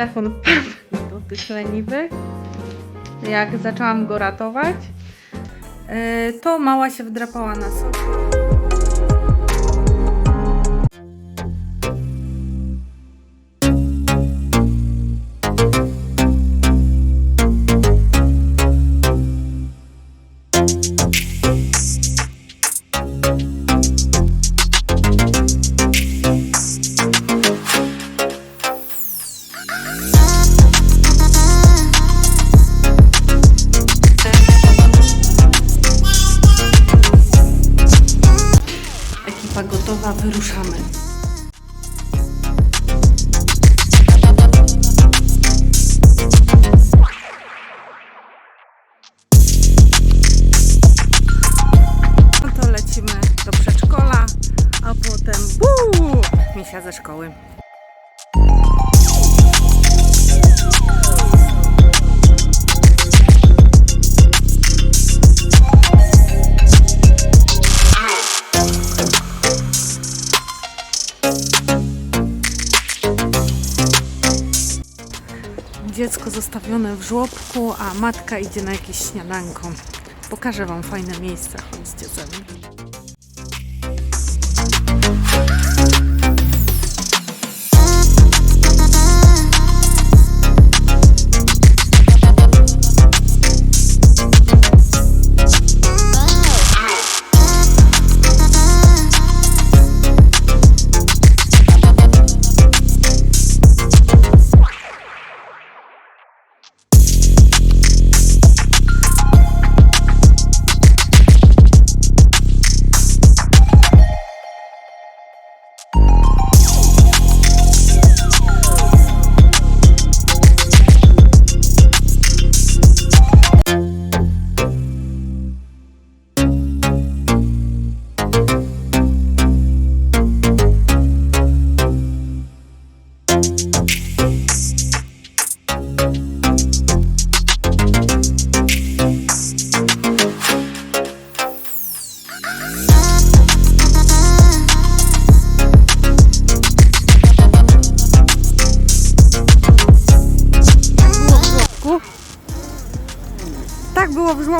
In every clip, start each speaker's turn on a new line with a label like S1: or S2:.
S1: telefon wpadł do tych leniwych. Jak zaczęłam go ratować, e, to mała się wdrapała na sobie. Wyruszamy. No to lecimy do przedszkola, a potem buu, misia ze szkoły. Dziecko zostawione w żłobku, a matka idzie na jakieś śniadanko. Pokażę Wam fajne miejsca, chodźcie ze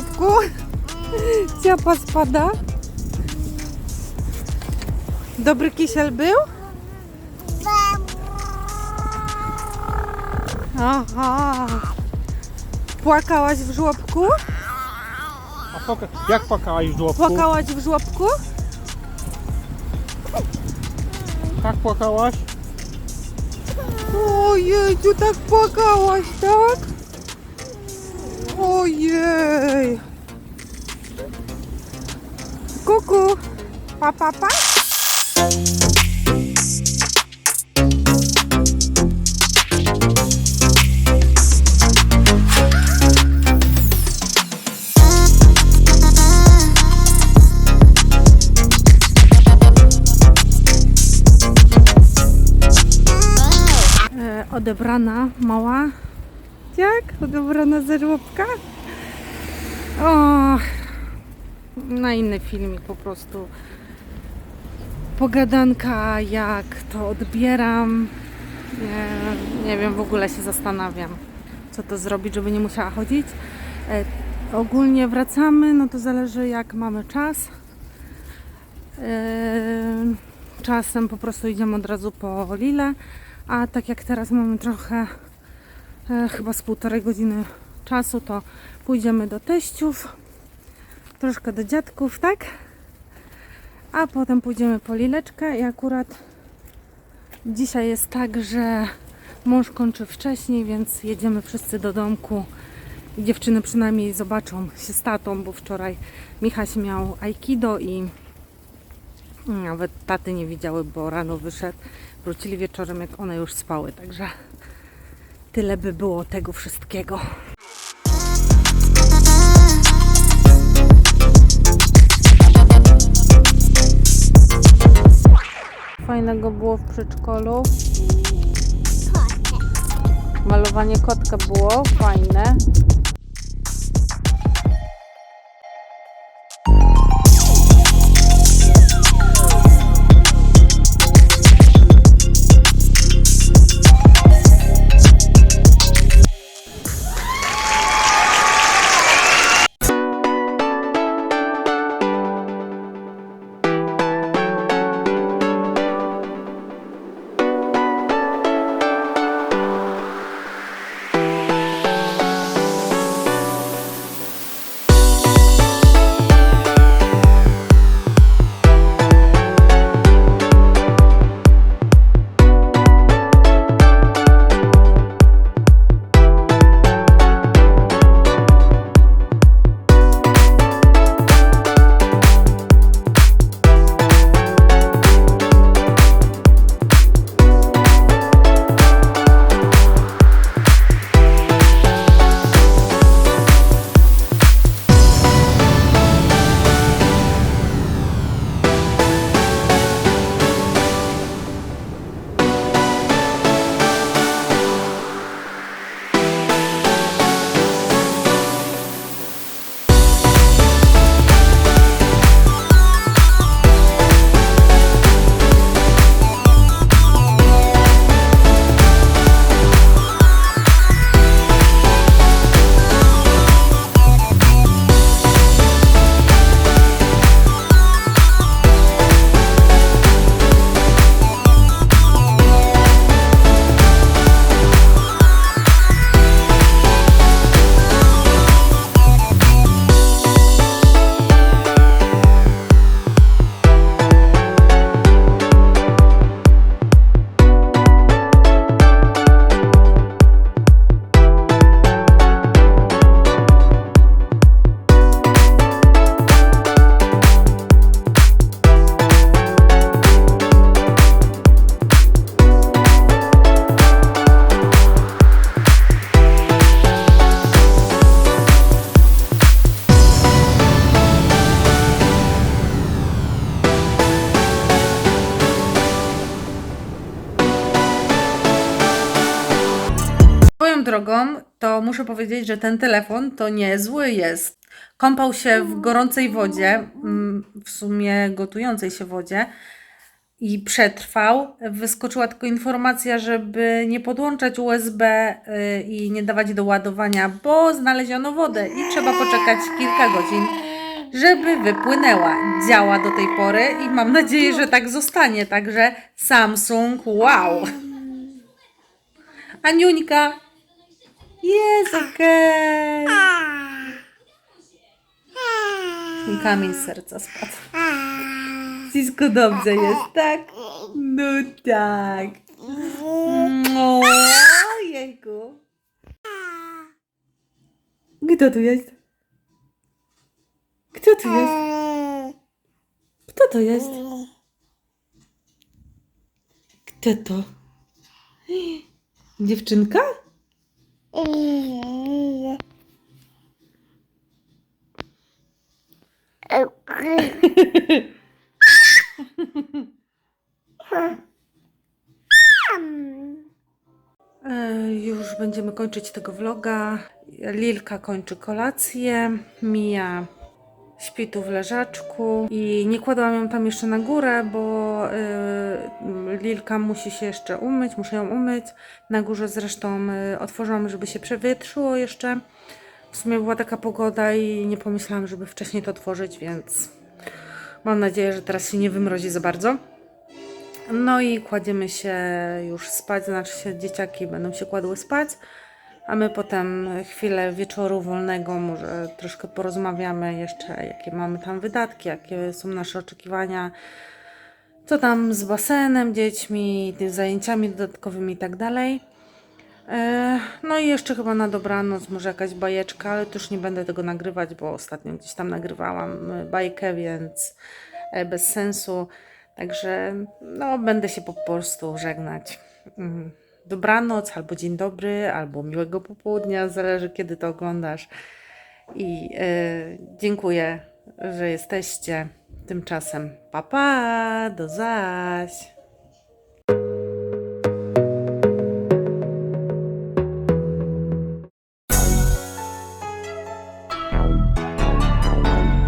S1: Żłobku. Ciapa spada. Dobry kisiel był? Aha. Płakałaś w żłobku?
S2: A poka- jak płakałaś w żłobku?
S1: Płakałaś w żłobku?
S2: Tak płakałaś?
S1: Ojej, tu tak płakałaś, tak? Ojej. Kuku. Pa, pa, pa. E, odebrana mała. Jak? Odebrana ze żłobka? O, na inny filmik po prostu. Pogadanka, jak to odbieram. Nie, nie wiem, w ogóle się zastanawiam, co to zrobić, żeby nie musiała chodzić. E, ogólnie wracamy, no to zależy jak mamy czas. E, czasem po prostu idziemy od razu po Lilę, a tak jak teraz mamy trochę, e, chyba z półtorej godziny czasu, to pójdziemy do teściów, troszkę do dziadków, tak? A potem pójdziemy po Lileczkę i akurat dzisiaj jest tak, że mąż kończy wcześniej, więc jedziemy wszyscy do domku. Dziewczyny przynajmniej zobaczą się z tatą, bo wczoraj Michaś miał aikido i nawet taty nie widziały, bo rano wyszedł. Wrócili wieczorem, jak one już spały, także tyle by było tego wszystkiego. Było w przedszkolu. Malowanie kotka było fajne. Drogą, to muszę powiedzieć, że ten telefon to niezły jest. Kąpał się w gorącej wodzie, mm, w sumie gotującej się wodzie i przetrwał. Wyskoczyła tylko informacja, żeby nie podłączać USB y, i nie dawać do ładowania, bo znaleziono wodę i trzeba poczekać kilka godzin, żeby wypłynęła. Działa do tej pory i mam nadzieję, że tak zostanie. Także Samsung, wow! Aniuńka, jest okej! I kamień z serca spadł. Wszystko dobrze jest, tak? No tak. O, jejku. Kto tu jest? Kto tu jest? Kto to jest? Kto to? Dziewczynka? E, Już będziemy kończyć tego vloga. Lilka kończy kolację, Mija śpi tu w leżaczku i nie kładłam ją tam jeszcze na górę, bo y, Lilka musi się jeszcze umyć, muszę ją umyć. Na górze zresztą y, otworzyłam, żeby się przewietrzyło jeszcze. W sumie była taka pogoda i nie pomyślałam, żeby wcześniej to otworzyć, więc mam nadzieję, że teraz się nie wymrozi za bardzo. No i kładziemy się już spać, znaczy się dzieciaki będą się kładły spać, a my potem chwilę wieczoru wolnego, może troszkę porozmawiamy jeszcze, jakie mamy tam wydatki, jakie są nasze oczekiwania, co tam z basenem, dziećmi, tymi zajęciami dodatkowymi i tak dalej. E, No i jeszcze chyba na dobranoc może jakaś bajeczka, ale już nie będę tego nagrywać, bo ostatnio gdzieś tam nagrywałam e, bajkę, więc e, bez sensu. Także no, będę się po prostu żegnać. Dobranoc, albo dzień dobry, albo miłego popołudnia, zależy kiedy to oglądasz. I e, dziękuję, że jesteście. Tymczasem pa pa, do zaś.